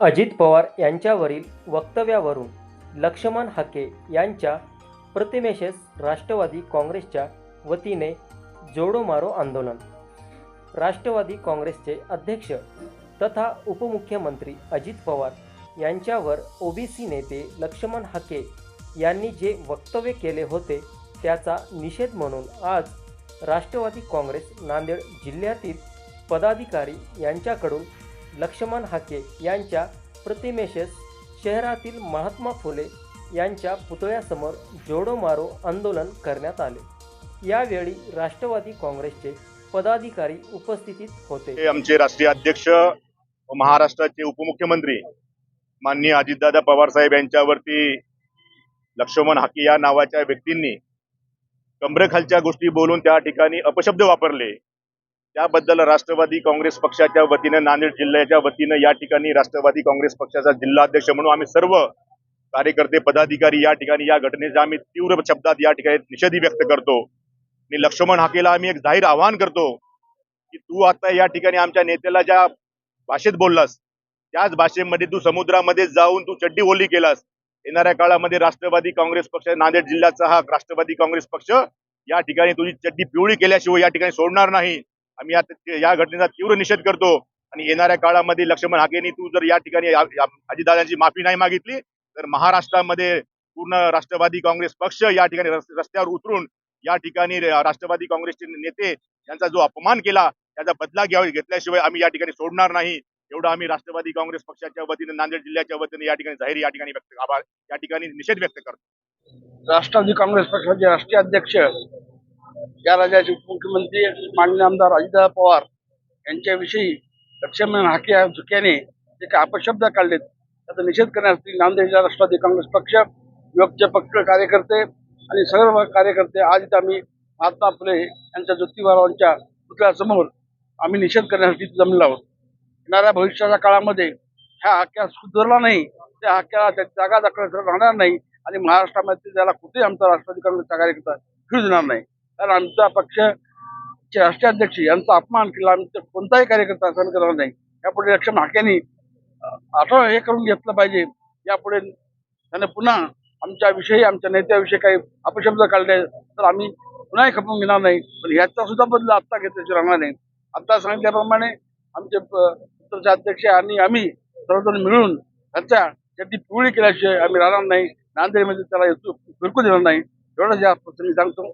अजित पवार यांच्यावरील वक्तव्यावरून लक्ष्मण हाके यांच्या प्रतिमेशेस राष्ट्रवादी काँग्रेसच्या वतीने जोडो मारो आंदोलन. राष्ट्रवादी काँग्रेसचे अध्यक्ष तथा उपमुख्यमंत्री अजित पवार यांच्यावर ओबीसी नेते लक्ष्मण हाके यांनी जे वक्तव्य केले होते त्याचा निषेध म्हणून आज राष्ट्रवादी काँग्रेस नांदेड जिल्ह्यातील पदाधिकारी यांच्याकडून लक्ष्मण हाके यांच्या प्रतिमेशेस शहरातील महात्मा फुले यांच्या पुतळ्यासमोर जोडो मारो आंदोलन करण्यात आले. यावेळी राष्ट्रवादी काँग्रेसचे पदाधिकारी उपस्थितीत होते. आमचे राष्ट्रीय अध्यक्ष व महाराष्ट्राचे उपमुख्यमंत्री माननीय अजितदादा पवार साहेब यांच्यावरती लक्ष्मण हाके या नावाच्या व्यक्तींनी कमरेखालच्या गोष्टी बोलून त्या ठिकाणी अपशब्द वापरले. त्याबद्दल राष्ट्रवादी काँग्रेस पक्षाच्या वतीनं नांदेड जिल्ह्याच्या वतीनं या ठिकाणी राष्ट्रवादी काँग्रेस पक्षाचा जिल्हाध्यक्ष म्हणून आम्ही सर्व कार्यकर्ते पदाधिकारी या ठिकाणी या घटनेचा आम्ही तीव्र शब्दात या ठिकाणी निषेधी व्यक्त करतो. आणि लक्ष्मण हाकेला आम्ही एक जाहीर आवाहन करतो की तू आता या ठिकाणी आमच्या नेत्याला ज्या भाषेत बोललास त्याच भाषेमध्ये तू समुद्रामध्ये जाऊन तू चड्डी ओली केलास. येणाऱ्या काळामध्ये राष्ट्रवादी काँग्रेस पक्ष नांदेड जिल्ह्याचा हा राष्ट्रवादी काँग्रेस पक्ष या ठिकाणी तुझी चड्डी पिवळी केल्याशिवाय या ठिकाणी सोडणार नाही. आम्ही या घटनेचा तीव्र निषेध करतो. आणि येणाऱ्या काळामध्ये लक्ष्मण हाकेनी तू जर या ठिकाणी अजितदादांची माफी नाही मागितली तर महाराष्ट्रामध्ये पूर्ण राष्ट्रवादी काँग्रेस पक्ष या ठिकाणी रस्त्यावर उतरून या ठिकाणी राष्ट्रवादी काँग्रेसचे नेते यांचा जो अपमान केला त्याचा बदला घ्यावा घेतल्याशिवाय आम्ही या ठिकाणी सोडणार नाही. एवढं आम्ही राष्ट्रवादी काँग्रेस पक्षाच्या वतीने नांदेड जिल्ह्याच्या वतीने या ठिकाणी जाहीर या ठिकाणी व्यक्त आभार या ठिकाणी निषेध व्यक्त करतो. राष्ट्रवादी काँग्रेस पक्षाचे राष्ट्रीय अध्यक्ष या राज्याचे उपमुख्यमंत्री माननीय आमदार अजितदादा पवार यांच्याविषयी लक्ष्मण हाके या झुक्याने जे काही अपशब्द काढलेत त्याचा निषेध करण्यासाठी नांदेड जिल्हा राष्ट्रवादी काँग्रेस पक्ष युवकचे पक्ष कार्यकर्ते आणि सर्व कार्यकर्ते आज इथं आम्ही महात्मा फुले यांच्या ज्योतिबारावांच्या पुतळ्यासमोर आम्ही निषेध करण्यासाठी जमलो आहोत. येणाऱ्या भविष्याच्या काळामध्ये ह्या हक्या सुधारला नाही त्या हक्याला त्या जागा दाखल राहणार नाही आणि महाराष्ट्रामध्ये त्याला कुठेही आमचा राष्ट्रवादी काँग्रेसचा कार्यकर्ता फिरू देणार नाही. तर आमचा पक्ष चे राष्ट्रीय अध्यक्ष यांचा अपमान केला. आमचा कोणताही कार्यकर्ता सहन करणार नाही. यापुढे लक्ष हाक्यांनी आठवण हे करून घेतलं पाहिजे. यापुढे त्याने पुन्हा आमच्याविषयी आमच्या नेत्याविषयी काही अपशब्द काढले तर आम्ही पुन्हाही खपून घेणार नाही. पण ह्याचा सुद्धा बदला आत्ता घेतल्याची राहणार नाही. आत्ता सांगितल्याप्रमाणे आमचे प- पक्षाचे अध्यक्ष आणि आम्ही सर्वजण मिळून त्याच्या त्याची पिवळी केल्याशिवाय आम्ही राहणार नाही. नांदेडमध्ये त्याला येतो फिरकू देणार नाही. एवढंच या प्रसंगी सांगतो.